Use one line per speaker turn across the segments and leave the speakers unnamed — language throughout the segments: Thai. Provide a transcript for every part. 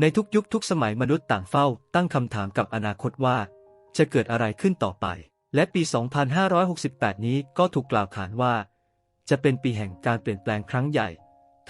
ในทุกยุคทุกสมัยมนุษย์ต่างเฝ้าตั้งคำถามกับอนาคตว่า จะเกิดอะไรขึ้นต่อไป และปี 2568 นี้ก็ถูกกล่าวขานว่า จะเป็นปีแห่งการเปลี่ยนแปลงครั้งใหญ่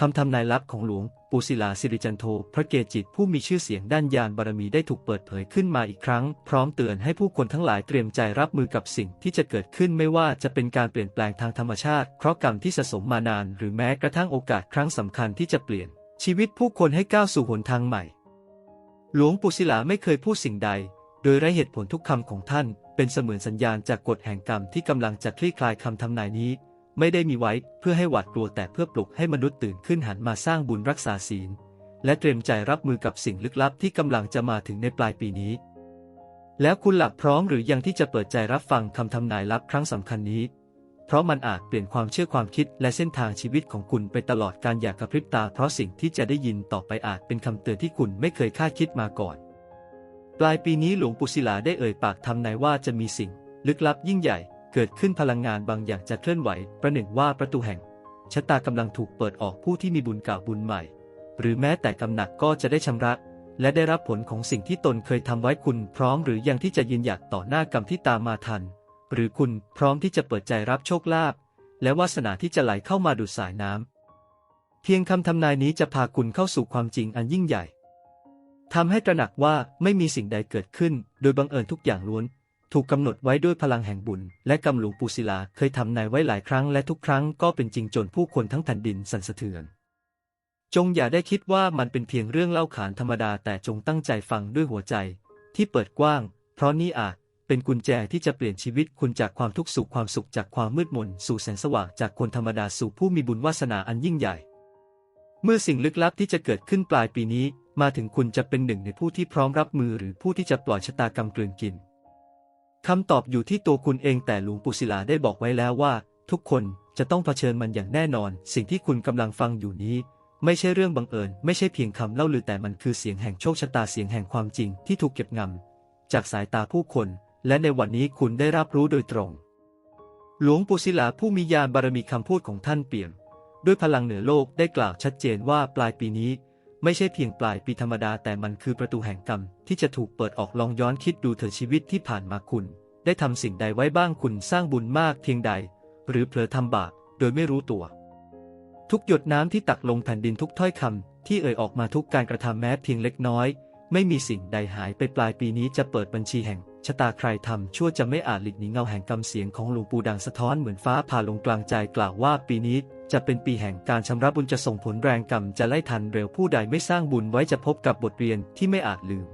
คำทำนายลับของหลวงปูศิลาสิริจันโท พระเกจิตผู้มีชื่อเสียงด้านยานบารมีได้ถูกเปิดเผยขึ้นมาอีกครั้ง พร้อมเตือนให้ผู้คนทั้งหลายเตรียมใจรับมือกับสิ่งที่จะเกิดขึ้นไม่ว่าจะเป็นการเปลี่ยนแปลงทางธรรมชาติ เคราะห์กรรมที่สะสมมานาน หรือแม้กระทั่งโอกาสครั้งสำคัญที่จะเปลี่ยน ชีวิตผู้คนให้ก้าวสู่หนทางใหม่ หลวงปู่ศิลาไม่เคยพูดสิ่งใด โดยไร้เหตุผลทุกคำของท่าน เป็นเสมือนสัญญาณจากกฎแห่งกรรมที่กำลังจะคลี่คลายคำทำนายนี้ ไม่ได้มีไว้เพื่อให้หวาดกลัวแต่เพื่อปลุกให้มนุษย์ตื่นขึ้นหันมาสร้างบุญรักษาศีล และเตรียมใจรับมือกับสิ่งลึกลับที่กำลังจะมาถึงในปลายปีนี้ แล้วคุณหลักพร้อมหรือยังที่จะเปิดใจรับฟังคำทำนายลับครั้งสำคัญนี้ ราะมันอาจเปลี่ยนความเชื่อความคิดและเส้นทางชีวิตของคุณไปตลอดการอยากกระพริบตา เพราะสิ่งที่จะได้ยินต่อไปอาจเป็นคำเตือนที่คุณไม่เคยคาดคิดมาก่อน ปลายปีนี้หลวงปู่ศิลาได้เอ่ยปากทำนายว่าจะมีสิ่ง ลึกลับยิ่งใหญ่ เกิดขึ้นพลังงานบางอย่างจะเคลื่อนไหว ประหนึ่งว่าประตูแห่งชะตากำลังถูกเปิดออกผู้ที่มีบุญเก่าบุญใหม่ หรือแม้แต่กำหนักก็จะได้ชำระและได้รับผลของสิ่งที่ตนเคยทำไว้คุณพร้อมหรือยังที่จะยืนหยัดต่อหน้ากรรมที่ตามมาทัน หรือคุณพร้อมที่จะเปิดใจรับโชคลาภและวาสนาที่จะไหลเข้ามาดูดสายน้ำ เพียงคำทำนายนี้จะพาคุณเข้าสู่ความจริงอันยิ่งใหญ่ทำให้ตระหนักว่าไม่มีสิ่งใดเกิดขึ้น โดยบังเอิญทุกอย่างล้วน ถูกกำหนดไว้ด้วยพลังแห่งบุญ และกำหลวงปูศิลาเคยทำนายไว้หลายครั้งและทุกครั้งก็เป็นจริงจนผู้คนทั้งแผ่นดินสั่นสะเทือน จงอย่าได้คิดว่ามันเป็นเพียงเรื่องเล่าขานธรรมดาแต่จงตั้งใจฟังด้วยหัวใจ ที่เปิดกว้าง เพราะนี่อาจ เป็นกุญแจที่จะเปลี่ยนชีวิตคุณจากความทุกข์สู่ความสุขจากความมืดมนสู่แสงสว่างจากคนธรรมดาสู่ผู้มีบุญวาสนาอันยิ่งใหญ่ เมื่อสิ่งลึกลับที่จะเกิดขึ้นปลายปีนี้ มาถึงคุณจะเป็นหนึ่งในผู้ที่พร้อมรับมือหรือผู้ที่จะปล่อยชะตากรรมกลืนกินคำตอบอยู่ที่ตัวคุณเองแต่หลวงปู่ศิลาได้บอกไว้แล้วว่า ทุกคนจะต้องเผชิญมันอย่างแน่นอน สิ่งที่คุณกำลังฟังอยู่นี้ ไม่ใช่เรื่องบังเอิญ ไม่ใช่เพียงคำเล่าลือแต่มันคือเสียงแห่งโชคชะตาเสียงแห่งความจริงที่ถูกเก็บงำจากสายตาผู้คน และในวันนี้คุณได้รับรู้โดยตรง หลวงปู่ศิลาผู้มีญาณบารมีคำพูดของท่านเปี่ยม ด้วยพลังเหนือโลกได้กล่าวชัดเจนว่าปลายปีนี้ ไม่ใช่เพียงปลายปีธรรมดาแต่มันคือประตูแห่งกรรม ที่จะถูกเปิดออกลองย้อนคิดดูเถอะชีวิตที่ผ่านมาคุณ ได้ทำสิ่งใดไว้บ้างคุณสร้างบุญมากเพียงใด หรือเผลอทำบาปโดยไม่รู้ตัว ทุกหยดน้ำที่ตักลงแผ่นดินทุกถ้อยคำที่เอ่ยออกมาทุกการกระทำแม้เพียงเล็กน้อย ไม่มีสิ่งใดหายไปปลายปีนี้จะเปิดบัญชีแห่ง ชะตาใครทำชั่วจะไม่อาจหลีกหนีเงาแห่งกรรมเสียงของหลวงปู่ดังสะท้อนเหมือนฟ้าผ่าลงกลางใจกล่าวว่าปีนี้จะเป็นปีแห่งการชำระบุญจะส่งผลแรงกรรมจะไล่ทันเร็วผู้ใดไม่สร้างบุญไว้จะพบกับบทเรียนที่ไม่อาจลืม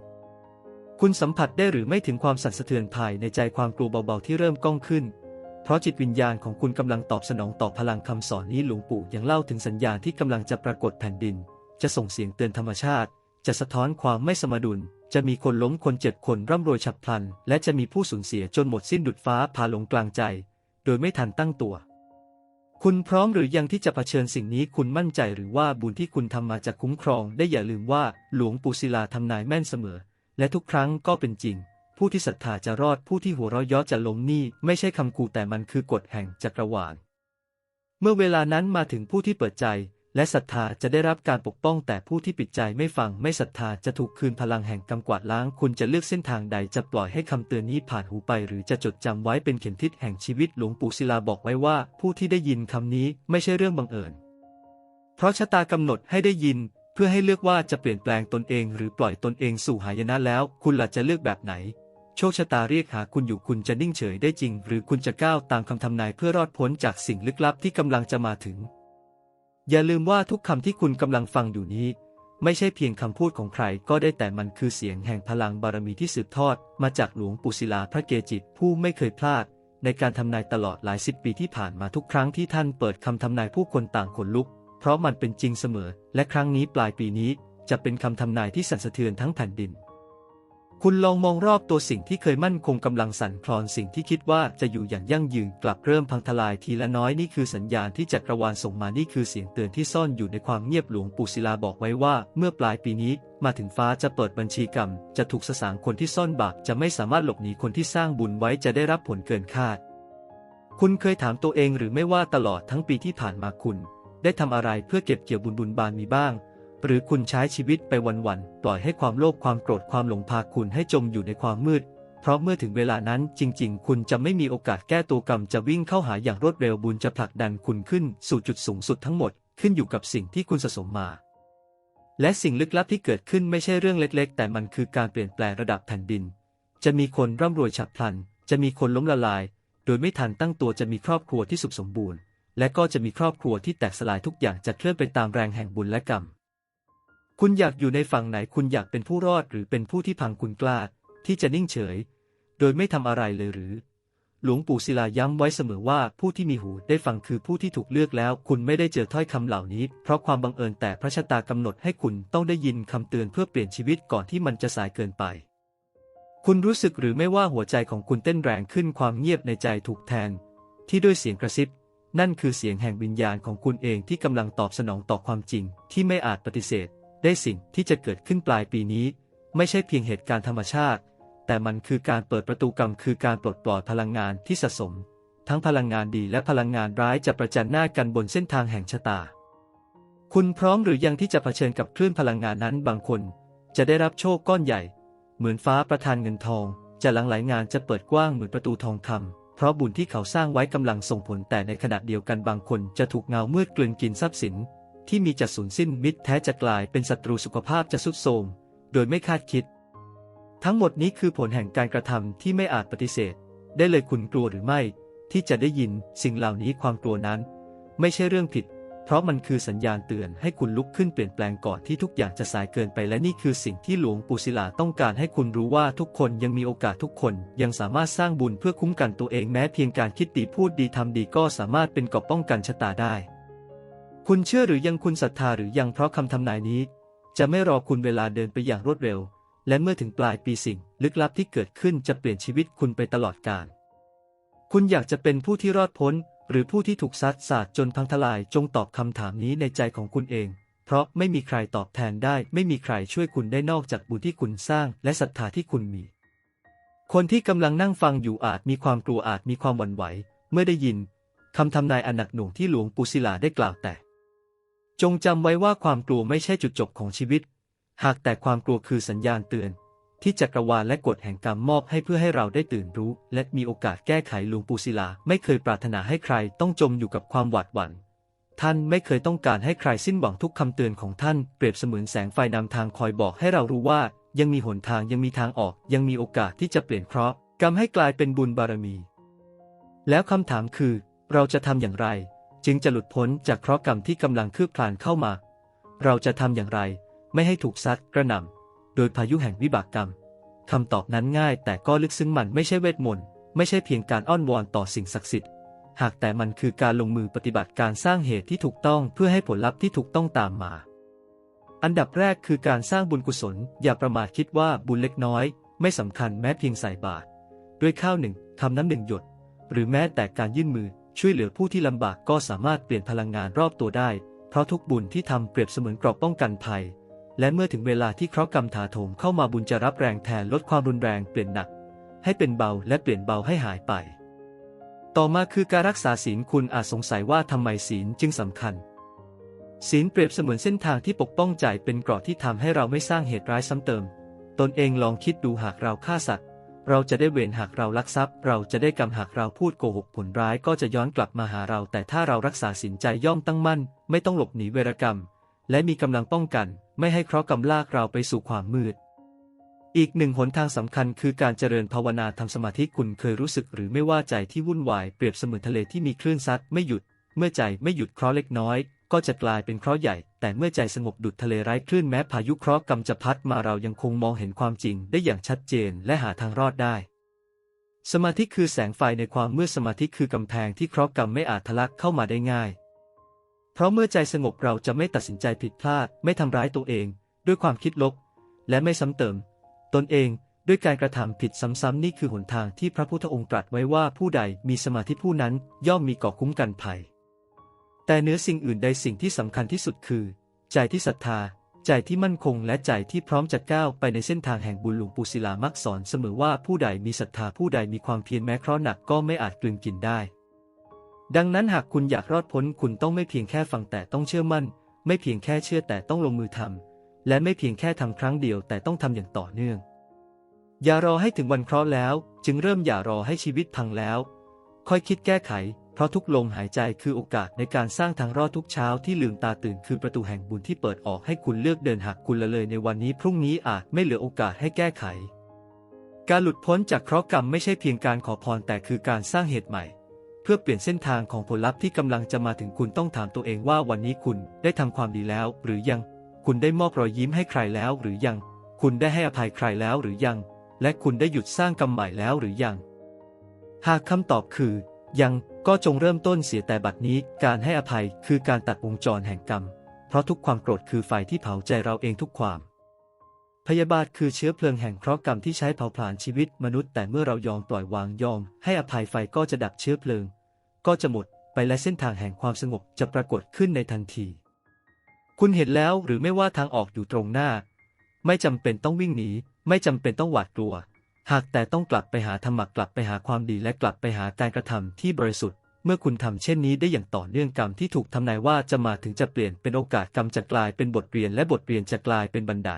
คุณสัมผัสได้หรือไม่ถึงความสั่นสะเทือนภายในใจความกลัวเบาๆที่เริ่มก้องขึ้น เพราะจิตวิญญาณของคุณกำลังตอบสนองต่อพลังคำสอนนี้หลวงปู่ยังเล่าถึงสัญญาณที่กำลังจะปรากฏแผ่นดิน จะส่งเสียงเตือนธรรมชาติ จะสะท้อนความไม่สมดุล จะมีคนล้มคนเจ็บคนร่ำรวยฉับพลัน และจะมีผู้สูญเสียจนหมดสิ้นดุดฟ้าผ่าลงกลางใจ โดยไม่ทันตั้งตัว คุณพร้อมหรือยังที่จะเผชิญสิ่งนี้คุณมั่นใจหรือว่าบุญที่คุณทำมาจะคุ้มครอง ได้อย่าลืมว่าหลวงปู่ศิลาทำนายแม่นเสมอ และทุกครั้งก็เป็นจริง ผู้ที่ศรัทธาจะรอดผู้ที่หัวเราะย้อจะล้มนี่ไม่ใช่คำคูแต่มันคือกฎแห่งจักรวาลเมื่อเวลานั้นมาถึงผู้ที่เปิดใจ และศรัทธาจะได้รับการปกป้องแต่ผู้ที่ปิดใจไม่ฟังไม่ศรัทธาจะถูกคืนพลังแห่งกำกวาดล้าง คุณจะเลือกเส้นทางใดจะปล่อยให้คำเตือนนี้ผ่านหูไป หรือจะจดจำไว้เป็นเข็มทิศแห่งชีวิตหลวงปู่ศิลาบอกไว้ว่า ผู้ที่ได้ยินคำนี้ไม่ใช่เรื่องบังเอิญ เพราะชะตากำหนดให้ได้ยิน เพื่อให้เลือกว่าจะเปลี่ยนแปลงตนเอง หรือปล่อยตนเองสู่หายนะแล้ว คุณล่ะจะเลือกแบบไหนโชคชะตาเรียกหาคุณอยู่คุณจะนิ่งเฉยได้จริง หรือคุณจะก้าวตามคำทำนายเพื่อรอดพ้นจากสิ่งลึกลับที่กำลังจะมาถึง อย่าลืมว่าทุกคำที่คุณกำลังฟังอยู่นี้ ไม่ใช่เพียงคำพูดของใครก็ได้แต่มันคือเสียงแห่งพลังบารมีที่สืบทอด มาจากหลวงปู่ศิลาพระเกจิตผู้ไม่เคยพลาด ในการทำนายตลอดหลายสิบปีที่ผ่านมาทุกครั้งที่ท่านเปิดคำทำนายผู้คนต่างขนลุก เพราะมันเป็นจริงเสมอ และครั้งนี้ปลายปีนี้ จะเป็นคำทำนายที่สั่นสะเทือนทั้งแผ่นดิน คุณลองมองรอบตัวสิ่งที่เคยมั่นคงกำลังสั่นคลอนสิ่งที่คิดว่าจะอยู่อย่างยั่งยืนกลับเริ่มพังทลายทีละน้อยนี่คือสัญญาณที่จักรวาลส่งมานี่คือเสียงเตือนที่ซ่อนอยู่ในความเงียบหลวงปู่ศิลาบอกไว้ว่า เมื่อปลายปีนี้ มาถึงฟ้าจะเปิดบัญชีกรรม จะถูกสสางคนที่ซ่อนบาปจะไม่สามารถหลบหนีคนที่สร้างบุญไว้จะได้รับผลเกินคาด คุณเคยถามตัวเองหรือไม่ว่าตลอดทั้งปีที่ผ่านมาคุณ ได้ทำอะไรเพื่อเก็บเกี่ยวบุญบุญบานมีบ้าง หรือคุณใช้ชีวิตไปวันๆ ปล่อยให้ความโลภความโกรธความหลงพาคุณให้จมอยู่ในความมืด เพราะเมื่อถึงเวลานั้นจริง ๆ คุณจะไม่มีโอกาสแก้ตัวกรรมจะวิ่งเข้าหาอย่างรวดเร็วบุญจะผลักดันคุณขึ้นสู่จุดสูงสุดทั้งหมดขึ้นอยู่กับสิ่งที่คุณสะสมมา และสิ่งลึกลับที่เกิดขึ้นไม่ใช่เรื่องเล็ก ๆ แต่มันคือการเปลี่ยนแปลงระดับแผ่นดิน จะมีคนร่ำรวยฉับพลัน จะมีคนล้มละลาย โดยไม่ทันตั้งตัวจะมีครอบครัวที่สุขสมบูรณ์ และก็จะมีครอบครัวที่แตกสลายทุกอย่างจะเคลื่อนไปตามแรงแห่งบุญและกรรม คุณอยากอยู่ในฝั่งไหนคุณอยากเป็นผู้รอดหรือเป็นผู้ที่พังคุณกล้า ที่จะนิ่งเฉย โดยไม่ทำอะไรเลยหรือ หลวงปู่ศิลาย้ำไว้เสมอว่าผู้ที่มีหูได้ฟังคือผู้ที่ถูกเลือกแล้ว คุณไม่ได้เจอถ้อยคำเหล่านี้ เพราะความบังเอิญแต่พระชะตากำหนดให้คุณต้องได้ยินคำเตือนเพื่อเปลี่ยนชีวิตก่อนที่มันจะสายเกินไป คุณรู้สึกหรือไม่ว่าหัวใจของคุณเต้นแรงขึ้นความเงียบในใจถูกแทน ที่ด้วยเสียงกระซิบนั่นคือเสียงแห่งวิญญาณของคุณเองที่กำลังตอบสนองต่อความจริงที่ไม่อาจปฏิเสธ ได้สิ่งที่จะเกิดขึ้นปลายปีนี้ ไม่ใช่เพียงเหตุการณ์ธรรมชาติ แต่มันคือการเปิดประตูกรรมคือการปลดปล่อยพลังงานที่สะสม ทั้งพลังงานดีและพลังงานร้ายจะประจันหน้ากันบนเส้นทางแห่งชะตา คุณพร้อมหรือยังที่จะเผชิญกับคลื่นพลังงานนั้นบางคน จะได้รับโชคก้อนใหญ่ เหมือนฟ้าประทานเงินทอง จะหลังไหลงานจะเปิดกว้างเหมือนประตูทองคำเพราะบุญที่เขาสร้างไว้กำลังส่งผลแต่ในขณะเดียวกันบางคนจะถูกเงามืดกลืนกินทรัพย์สิน ที่มีจัดสูญสิ้นมิตรแท้จะกลายเป็นศัตรูสุขภาพจะสุดโทรมโดยไม่คาดคิด ทั้งหมดนี้คือผลแห่งการกระทำที่ไม่อาจปฏิเสธ ได้เลยคุณกลัวหรือไม่ ที่จะได้ยินสิ่งเหล่านี้ความกลัวนั้น ไม่ใช่เรื่องผิด เพราะมันคือสัญญาณเตือนให้คุณลุกขึ้นเปลี่ยนแปลงก่อนที่ทุกอย่างจะสายเกินไปและนี่คือสิ่งที่หลวงปู่ศิลาต้องการให้คุณรู้ว่าทุกคนยังมีโอกาสทุกคน ยังสามารถสร้างบุญเพื่อคุ้มกันตัวเองแม้เพียงการคิดดีพูดดีทำดีก็สามารถเป็นกราะป้องกันชะตาได้ คุณเชื่อหรือยังคุณศรัทธาหรือยังเพราะคำทำนายนี้ จะไม่รอคุณเวลาเดินไปอย่างรวดเร็ว และเมื่อถึงปลายปีสิ่ง ลึกลับที่เกิดขึ้นจะเปลี่ยนชีวิตคุณไปตลอดกาลคุณอยากจะเป็นผู้ที่รอดพ้น หรือผู้ที่ถูกซัดสาดจนพังทลายจงตอบคำถามนี้ในใจของคุณเอง เพราะไม่มีใครตอบแทนได้ ไม่มีใครช่วยคุณได้นอกจากบุญที่คุณสร้าง และศรัทธาที่คุณมี คนที่กำลังนั่งฟังอยู่อาจมีความกลัวอาจมีความหวั่นไหว เมื่อได้ยินคำทำนายอันหนักหน่วงที่หลวงปู่ศิลาได้กล่าวแต่ จงจำไว้ว่าความกลัวไม่ใช่จุดจบของชีวิต หากแต่ความกลัวคือสัญญาณเตือน ที่จักรวาลและกฎแห่งกรรมมอบให้เพื่อให้เราได้ตื่นรู้ และมีโอกาสแก้ไขหลวงปู่ศิลา ไม่เคยปรารถนาให้ใครต้องจมอยู่กับความหวาดหวั่นท่านไม่เคยต้องการให้ใครสิ้นหวังทุกคำเตือนของท่านเปรียบเสมือนแสงไฟนำทางคอยบอกให้เรารู้ว่า ยังมีหนทางยังมีทางออก ยังมีโอกาสที่จะเปลี่ยนเคราะห์กรรมให้กลายเป็นบุญบารมี แล้วคำถามคือ เราจะทำอย่างไร จึงจะหลุดพ้นจากเคราะห์กรรมที่กำลังคืบคลานเข้ามา เราจะทำอย่างไรไม่ให้ถูกซัดกระหน่ำโดยพายุแห่งวิบากกรรมคำตอบนั้นง่ายแต่ก็ลึกซึ้งมันไม่ใช่เวทมนต์ไม่ใช่เพียงการอ้อนวอนต่อสิ่งศักดิ์สิทธิ์หากแต่มันคือการลงมือปฏิบัติการสร้างเหตุที่ถูกต้องเพื่อให้ผลลัพธ์ที่ถูกต้องตามมา อันดับแรกคือการสร้างบุญกุศล อย่าประมาทคิดว่าบุญเล็กน้อย ไม่สำคัญแม้เพียงใส่บาตรด้วยข้าวหนึ่งทำน้ำหนึ่งหยด หรือแม้แต่การยื่นมือ ช่วยเหลือผู้ที่ลำบากก็สามารถเปลี่ยนพลังงานรอบตัวได้ เพราะทุกบุญที่ทำเปรียบเสมือนเกราะป้องกันภัย และเมื่อถึงเวลาที่เคราะห์กรรมถาโถมเข้ามาบุญจะรับแรงแทนลดความรุนแรงเปลี่ยนหนัก ให้เป็นเบาและเปลี่ยนเบาให้หายไป ต่อมาคือการรักษาศีลคุณอาจสงสัยว่าทำไมศีลจึงสำคัญ ศีลเปรียบเสมือนเส้นทางที่ปกป้องใจเป็นเกราะที่ทำให้เราไม่สร้างเหตุร้ายซ้ำเติม ตนเองลองคิดดูหากเราฆ่าสัตว์ เราจะได้เวรหากเราลักทรัพย์ เราจะได้กรรมหากเราพูดโกหกผลร้ายก็จะย้อนกลับมาหาเรา แต่ถ้าเรารักษาศีลใจย่อมตั้งมั่น ไม่ต้องหลบหนีเวรกรรม และมีกำลังป้องกัน ไม่ให้เคราะห์กรรมลากเราไปสู่ความมืด อีกหนึ่งหนทางสำคัญคือการเจริญภาวนาทำสมาธิคุณเคยรู้สึกหรือไม่ว่าใจที่วุ่นวายเปรียบเสมือนทะเลที่มีคลื่นซัดไม่หยุด เมื่อใจไม่หยุดเคราะห์เล็กน้อย ก็จะกลายเป็นเคราะห์ใหญ่ แต่เมื่อใจสงบดุจทะเลไร้คลื่นแม้พายุเคราะห์กรรมจะพัดมาเรายังคงมองเห็นความจริงได้อย่างชัดเจนและหาทางรอดได้ สมาธิคือแสงไฟในความมืดสมาธิคือกำแพงที่เคราะห์กรรมไม่อาจทะลักเข้ามาได้ง่าย เพราะเมื่อใจสงบเราจะไม่ตัดสินใจผิดพลาด ไม่ทำร้ายตัวเอง ด้วยความคิดลบ และไม่ซ้ำเติม ตนเองด้วยการกระทำผิดซ้ำๆนี่คือหนทางที่พระพุทธองค์ตรัสไว้ว่าผู้ใดมีสมาธิผู้นั้นย่อมมีเกาะคุ้มกันภัย แต่เนื้อสิ่งอื่นใดสิ่งที่สำคัญที่สุดคือ ใจที่ศรัทธา ใจที่มั่นคงและใจที่พร้อมจะก้าวไปในเส้นทางแห่งบุญหลวงปู่ศิลามักสอนเสมอว่าผู้ใดมีศรัทธาผู้ใดมีความเพียรแม้เคราะห์หนักก็ไม่อาจกลืนกินได้ ดังนั้นหากคุณอยากรอดพ้นคุณต้องไม่เพียงแค่ฟังแต่ต้องเชื่อมั่น ไม่เพียงแค่เชื่อแต่ต้องลงมือทำและไม่เพียงแค่ทำครั้งเดียวแต่ต้องทำอย่างต่อเนื่อง อย่ารอให้ถึงวันเคราะห์แล้ว จึงเริ่มอย่ารอให้ชีวิตพังแล้ว ค่อยคิดแก้ไข เพราะทุกลมหายใจคือโอกาสในการสร้างทางรอดทุกเช้าที่ลืมตาตื่นคือประตูแห่งบุญที่เปิดออกให้คุณเลือกเดินหากคุณละเลยในวันนี้พรุ่งนี้อาจไม่เหลือโอกาสให้แก้ไข การหลุดพ้นจากเคราะห์กรรมไม่ใช่เพียงการขอพรแต่คือการสร้างเหตุใหม่ เพื่อเปลี่ยนเส้นทางของผลลัพธ์ที่กำลังจะมาถึงคุณต้องถามตัวเองว่าวันนี้คุณได้ทำความดีแล้ว หรือยัง คุณได้มอบรอยยิ้มให้ใครแล้ว หรือยัง คุณได้ให้อภัยใครแล้วหรือยัง และคุณได้หยุดสร้างกรรมใหม่แล้วหรือยัง หากคำตอบคือ ยัง ก็จงเริ่มต้นเสียแต่บัดนี้การให้อภัยคือการตัดวงจรแห่งกรรม เพราะทุกความโกรธคือไฟที่เผาใจเราเองทุกความ พยาบาทคือเชื้อเพลิงแห่งเคราะห์กรรมที่ใช้เผาผลาญชีวิตมนุษย์แต่เมื่อเรายอมปล่อยวางยอม ให้อภัยไฟก็จะดับเชื้อเพลิง ก็จะหมดไปและเส้นทางแห่งความสงบจะปรากฏขึ้นในทันที คุณเห็นแล้วหรือไม่ว่าทางออกอยู่ตรงหน้า ไม่จำเป็นต้องวิ่งหนีไม่จำเป็นต้องหวาดกลัวหากแต่ต้องกลับไปหาธรรมะกลับไปหาความดีและกลับไปหาการกระทำที่บริสุทธิ์ เมื่อคุณทำเช่นนี้ได้อย่างต่อเนื่องกรรมที่ถูกทำนายว่าจะมาถึงจะเปลี่ยนเป็นโอกาสกรรมจะกลายเป็นบทเรียนและบทเรียนจะกลายเป็นบันได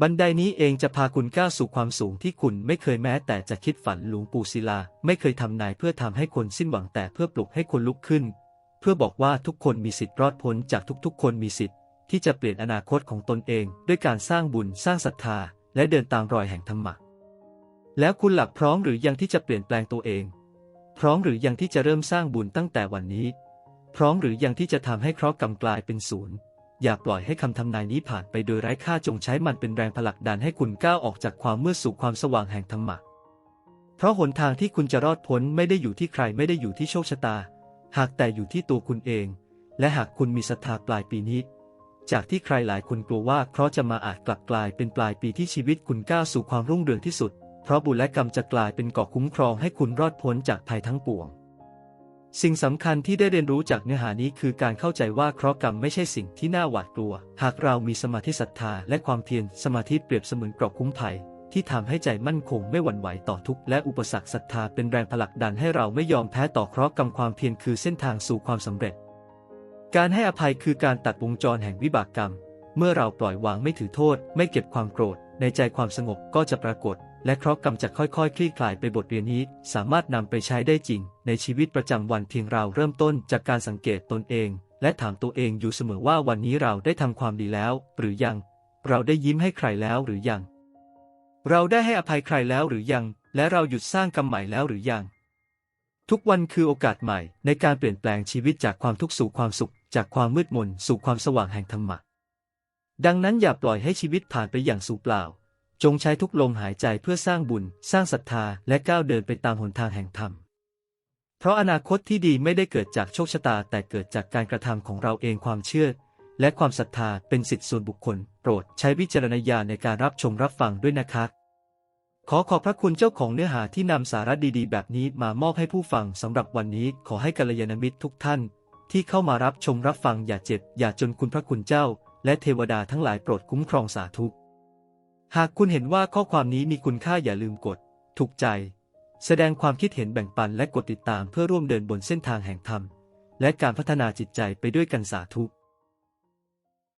บันไดนี้เองจะพาคุณก้าวสู่ความสูงที่คุณไม่เคยแม้แต่จะคิดฝันหลวงปู่ศิลา ไม่เคยทำนายเพื่อทำให้คนสิ้นหวังแต่เพื่อปลุกให้คนลุกขึ้น เพื่อบอกว่าทุกคนมีสิทธิ์รอดพ้นจากทุกๆ คนมีสิทธิ์ที่จะเปลี่ยนอนาคตของตนเอง ด้วยการสร้างบุญสร้างศรัทธา และเดินตามรอยแห่งธรรมะแล้วคุณหลักพร้อมหรือยังที่จะเปลี่ยนแปลงตัวเอง พร้อมหรือยังที่จะเริ่มสร้างบุญตั้งแต่วันนี้ พร้อมหรือยังที่จะทำให้เคราะห์กรรมกลายเป็นศูนย์อย่าปล่อยให้คำทำนายนี้ผ่านไปโดยไร้ค่าจงใช้มันเป็นแรงผลักดันให้คุณก้าวออกจากความมืดสู่ความสว่างแห่งธรรมะเพราะหนทางที่คุณจะรอดพ้นไม่ได้อยู่ที่ใครไม่ได้อยู่ที่โชคชะตา หากแต่อยู่ที่ตัวคุณเอง และหากคุณมีศรัทธาปลายปีนี้ จากที่ใครหลายคนกลัวว่าเคราะห์จะมาอาจกลับกลายเป็นปลายปีที่ชีวิตคุณก้าวสู่ความรุ่งเรืองที่สุด ราะบุญและกรรมจะกลายเป็นเกาะคุ้มครองให้คุณรอดพ้นจากภัยทั้งปวง สิ่งสำคัญที่ได้เรียนรู้จากเนื้อหานี้คือการเข้าใจว่าเคราะห์กรรมไม่ใช่สิ่งที่น่าหวาดกลัว หากเรามีสมาธิศรัทธาและความเพียรสมาธิเปรียบเสมือนเกราะคุ้มภัยที่ทำให้ใจมั่นคงไม่หวั่นไหวต่อทุกข์และอุปสรรคศรัทธาเป็นแรงผลักดันให้เราไม่ยอมแพ้ต่อเคราะห์กรรมความเพียรคือเส้นทางสู่ความสำเร็จ การให้อภัยคือการตัดวงจรแห่งวิบากกรรม เมื่อเราปล่อยวางไม่ถือโทษ ไม่เก็บความโกรธ ในใจความสงบก็จะปรากฏ และเคราะห์กรรมจะค่อยๆ คลี่คลายไปบทเรียนนี้ สามารถนำไปใช้ได้จริง ในชีวิตประจำวันเพียงเราเริ่มต้นจากการสังเกตตนเอง และถามตัวเองอยู่เสมอว่าวันนี้เราได้ทำความดีแล้ว หรือยัง เราได้ยิ้มให้ใครแล้วหรือยัง เราได้ให้อภัยใครแล้วหรือยัง และเราหยุดสร้างกรรมใหม่แล้วหรือยัง ทุกวันคือโอกาสใหม่ ในการเปลี่ยนแปลงชีวิตจากความทุกข์สู่ความสุข จากความมืดมนสู่ความสว่างแห่งธรรมะดังนั้นอย่าปล่อยให้ชีวิตผ่านไปอย่างสูเปล่า จงใช้ทุกลมหายใจเพื่อสร้างบุญ สร้างศรัทธา และก้าวเดินไปตามหนทางแห่งธรรม เพราะอนาคตที่ดีไม่ได้เกิดจากโชคชะตา แต่เกิดจากการกระทำของเราเองความเชื่อ และความศรัทธาเป็นสิทธิส่วนบุคคล โปรดใช้วิจารณญาณในการรับชมรับฟังด้วยนะครับขอขอบพระคุณเจ้าของเนื้อหาที่นำสาระดีๆ แบบนี้มามอบให้ผู้ฟังสำหรับวันนี้ขอให้กัลยาณมิตรทุกท่าน ที่เข้ามารับชมรับฟังอย่าเจ็บ อย่าจนคุณพระคุณเจ้า และเทวดาทั้งหลายโปรดคุ้มครองสาธุ หากคุณเห็นว่าข้อความนี้มีคุณค่าอย่าลืมกด ถูกใจ แสดงความคิดเห็นแบ่งปันและกดติดตามเพื่อร่วมเดินบนเส้นทางแห่งธรรม และการพัฒนาจิตใจไปด้วยกันสาธุ